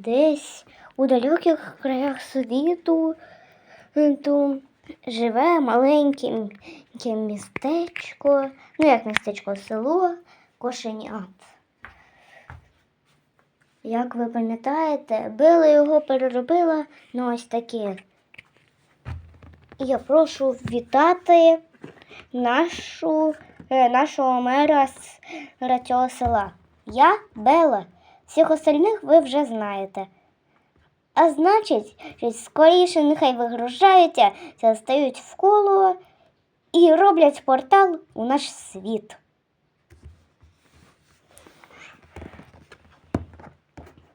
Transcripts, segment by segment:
десь у далеких краях світу живе маленьке містечко, ну як містечко, село Кошенят. Як ви пам'ятаєте, Била його переробила на ось таке. Я прошу вітати нашу, е, нашого мера з цього села. Я Бела. Всіх остальних ви вже знаєте. А значить, що скоріше нехай вигружаються, стають в коло і роблять портал у наш світ.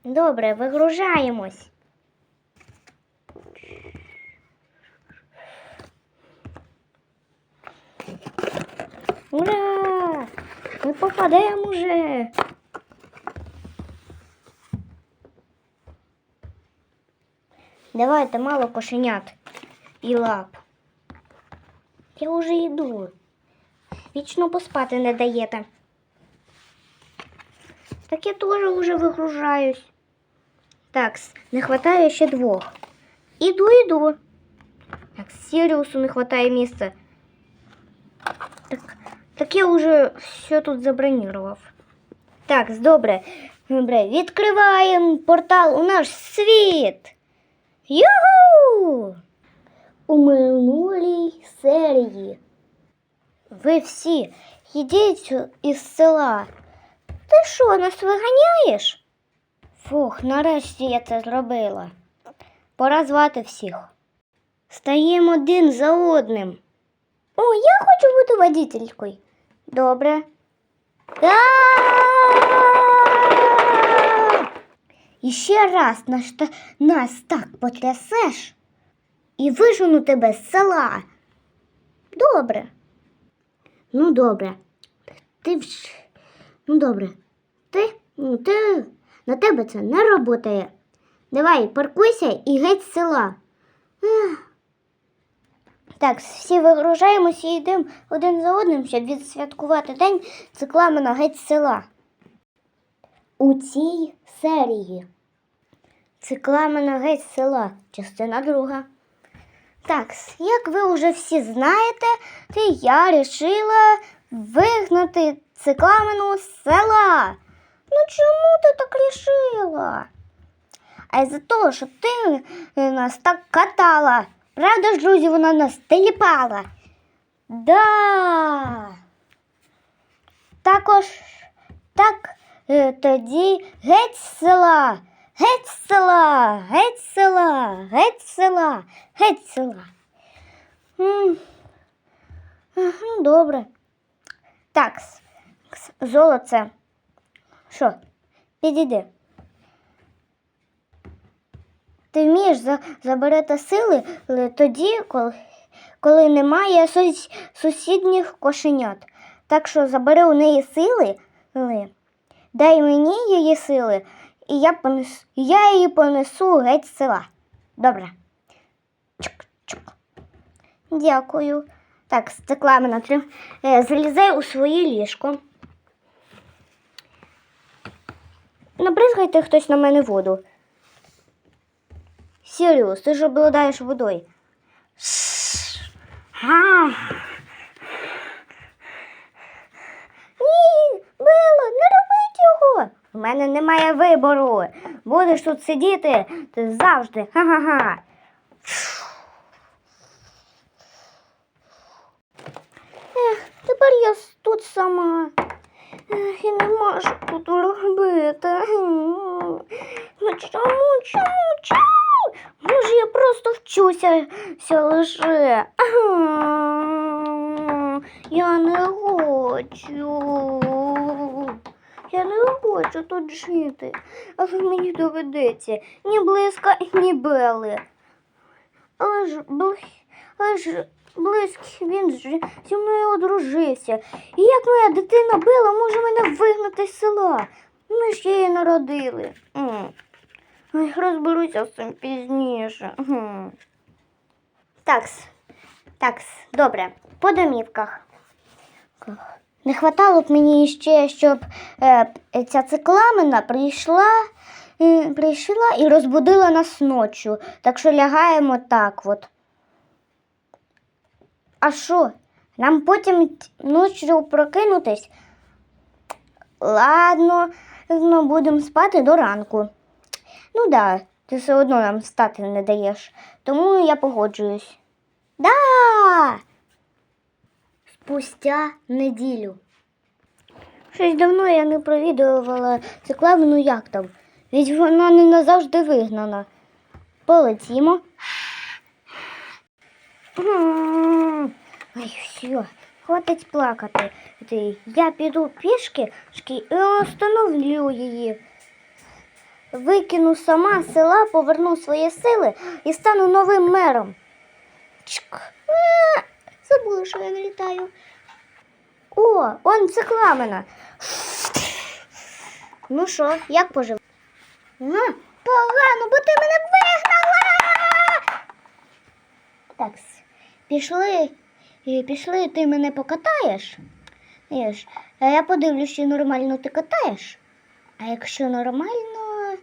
Добре, вигружаємось. Ура! Ми попадемо уже. Давайте мало кошенят і лап. Я уже йду. Вічно поспати не. Так я теж уже вигружаюсь. Так, не хватає ще двох. Іду, іду. Так, Сіріусу не хватає місця. Так, так я вже все тут забронірував. Так, добре. Добре, відкриваємо портал у наш світ. Юху! У минулій серії. Ви всі йдіть із села. Ти що, нас виганяєш? Фух, нарешті я це зробила. Пора звати всіх. Стаємо один за одним. О, я хочу бути водителькою. Добре. А! І ще раз нас, нас так потрясеш і вижену тебе з села. Добре. Ну, добре. Ти. Ну, добре. Ти, ну, ти, на тебе це не роботає. Давай, паркуйся і геть з села. Ех. Так, всі вигружаємося і йдемо один за одним, щоб відсвяткувати день цикламена геть з села. У цій серії Цикламена геть села, частина друга. Так, як ви вже всі знаєте, то я рішила вигнати цикламену з села. Ну чому ти так рішила? А із-за того, що ти е, нас так катала. Правда ж, друзі, вона нас теліпала? Да. Також так е, тоді геть з села. Геть з села, геть з села, геть села, геть села. Добре. Так, золоце. Що? Підійди. Ти вмієш за, заберете сили тоді, коли, коли немає сусідніх кошенят. Так що забери у неї сили, дай мені її сили, і я, понес, я її понесу геть з села. Добре. Чук-чук. Дякую. Так, стекламена, трим- е, залізай у своє ліжко. Набризгайте хтось на мене воду. Сіріус, ти ж обладаєш водою. А. Ні, Бело, не робіть його. У мене немає вибору. Будеш тут сидіти ти завжди. Ха-ха-ха. Ех, тепер я тут сама. І не можу тут робити. Ну чому, чому, чому? Може, я просто вчуся ся лише. Я не хочу. Я не хочу тут жити, але мені доведеться ні близька, ні бели. Але ж, бли... але ж близький він ж зі мною одружився. І як моя дитина била, може мене вигнати з села. Ми ж її народили. Розберуся з цим пізніше. Такс. Такс, добре. По домівках. Не хватало б мені ще, щоб е, ця цикламена прийшла е, прийшла і розбудила нас ночі. Так що лягаємо так от. А що? Нам потім ночі прокинутись? Ладно, ну, будемо спати до ранку. Ну да, ти все одно нам встати не даєш. Тому я погоджуюсь. Да! Спустя неділю. Щось давно я не провідувала циклаву, ну як там? Ведь вона не назавжди вигнана. Полетімо. Ай, все, хватить плакати. Я піду пішки і остановлю її. Викину сама з села, поверну свої сили і стану новим мером. Чк. Забула, що я не літаю. О, он цикламена. Ну що, як пожив? А, погано, бо ти мене вигнала. Так, пішли, е, пішли, ти мене покатаєш. А я подивлюсь, чи нормально ти катаєш. А якщо нормально,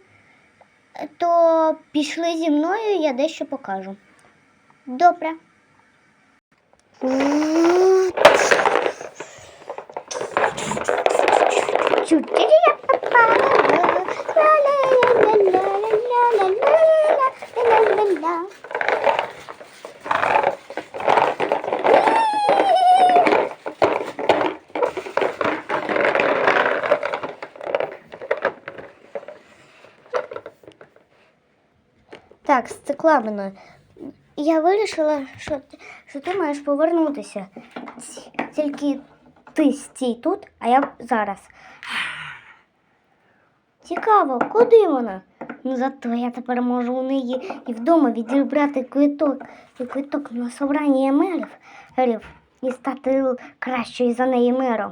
то пішли зі мною, я дещо покажу. Добре. Так, з цикламеною. Я вирішила, ти, що ти маєш повернутися. Тільки ти стій тут, а я зараз. Цікаво, куди вона? Ну зато я тепер можу у неї і вдома відібрати квиток, і квиток на собрання мерів і стати кращою за неї мером.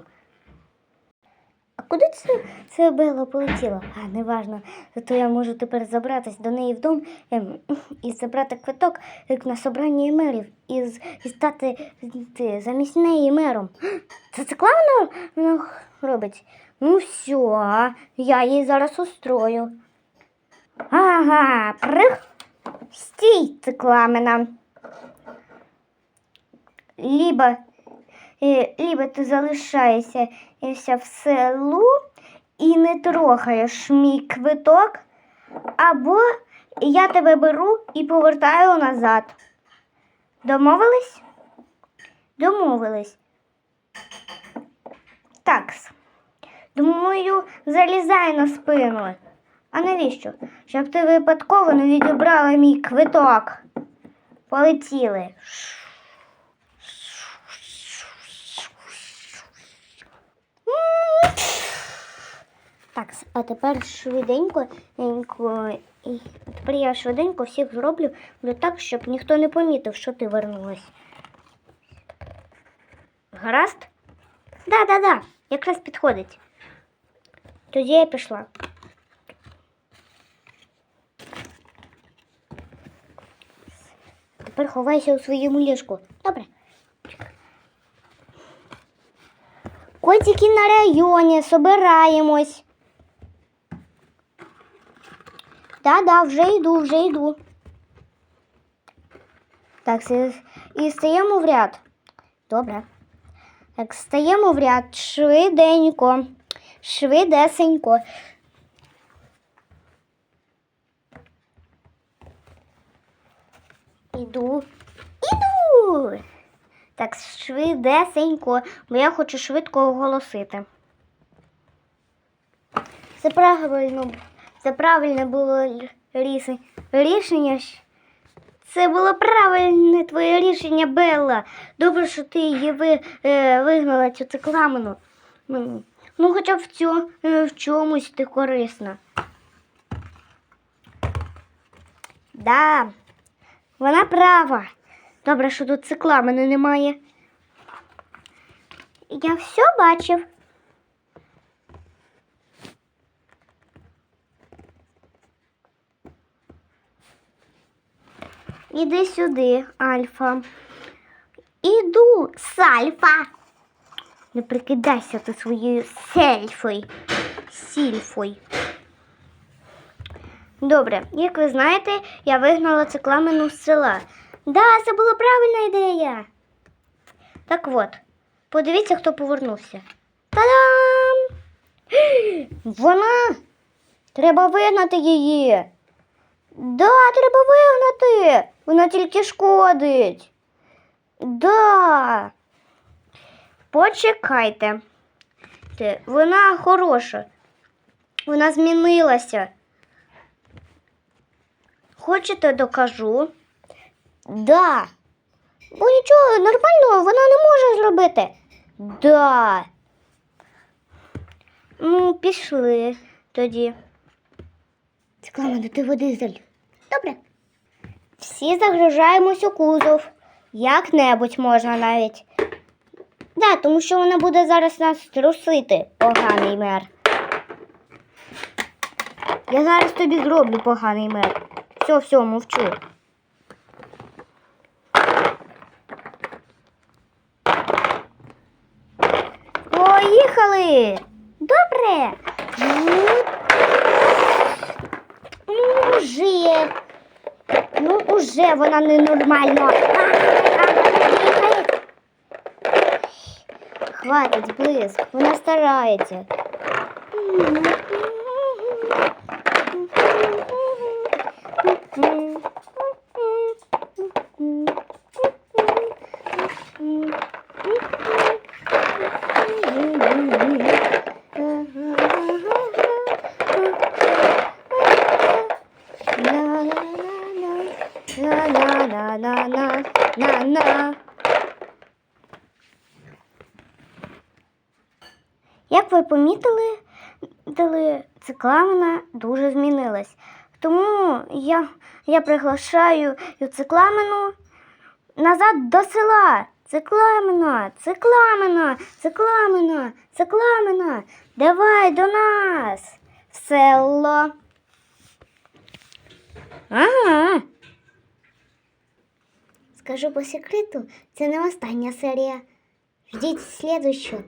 Куди це, це Белла полетіла? А, неважно. Зато я можу тепер забратись до неї вдома ем, і забрати квиток як на собрання мерів і, і стати ти, замість неї мером. Це це клавно вона робить? Ну все, я їй зараз устрою. Ага, прих. Стій, цикламена. Либо, е, либо ти залишаєшся ся в селу і не трогаєш мій квиток, або я тебе беру і повертаю назад. Домовились? Домовились. Такс. Думаю, залізай на спину. А навіщо? Щоб ти випадково не відібрала мій квиток. Полетіли. Так, а тепер швиденько, енько, і тепер я швиденько всіх зроблю ну, так, щоб ніхто не помітив, що ти вернулась. Гаразд? Да, да, да, якраз підходить. Тоді я пішла. Тепер ховайся у своєму ліжку. Добре. Котики на районі, собираємось. Да-да, вже йду, вже йду. Так, і стаємо в ряд. Добре. Так, стаємо в ряд швиденько. Швидесенько. Іду. Іду. Так, швидесенько, бо я хочу швидко оголосити. Це правильно, це правильне було рішення. Це було правильне твоє рішення, Белла. Добре, що ти її е, вигнала цю цикламену. Ну, хоча б в, цьо, е, в чомусь ти корисна. Да, вона права. Добре, що тут цикламени немає. Я все бачив. Іди сюди, Альфа. Іду, Сальфа. Не прикидайся ти своєю сельфою. Сільфою. Добре, як ви знаєте, я вигнала цикламену з села. Да, це була правильна ідея. Так от, подивіться, хто повернувся. Та-дам! Вона! Треба вигнати її. Да, треба вигнати. Вона тільки шкодить. Да. Почекайте. Вона хороша. Вона змінилася. Хочете докажу? Да. Бо нічого нормального вона не може зробити. Да. Ну, пішли тоді. Цікаво, де ти води заль. Добре. Всі загружаємось у кузов. Як-небудь можна навіть. Да, тому що вона буде зараз нас трусити, поганий мер. Я зараз тобі зроблю поганий мер. Все, все, мовчу. Поїхали! Добре. Уже. Ну, уже вона ненормально. А, а, дихає. Хватить, блиск, вона старається. На-на-на-на-на-на-на. Як ви помітили, дали, цикламена дуже змінилась. Тому я, я приглашаю цикламену назад до села. Цикламена, цикламена, цикламена, цикламена. Давай до нас в село. Ага. Скажу по секрету, це не остання серія. Ждіть слідущу.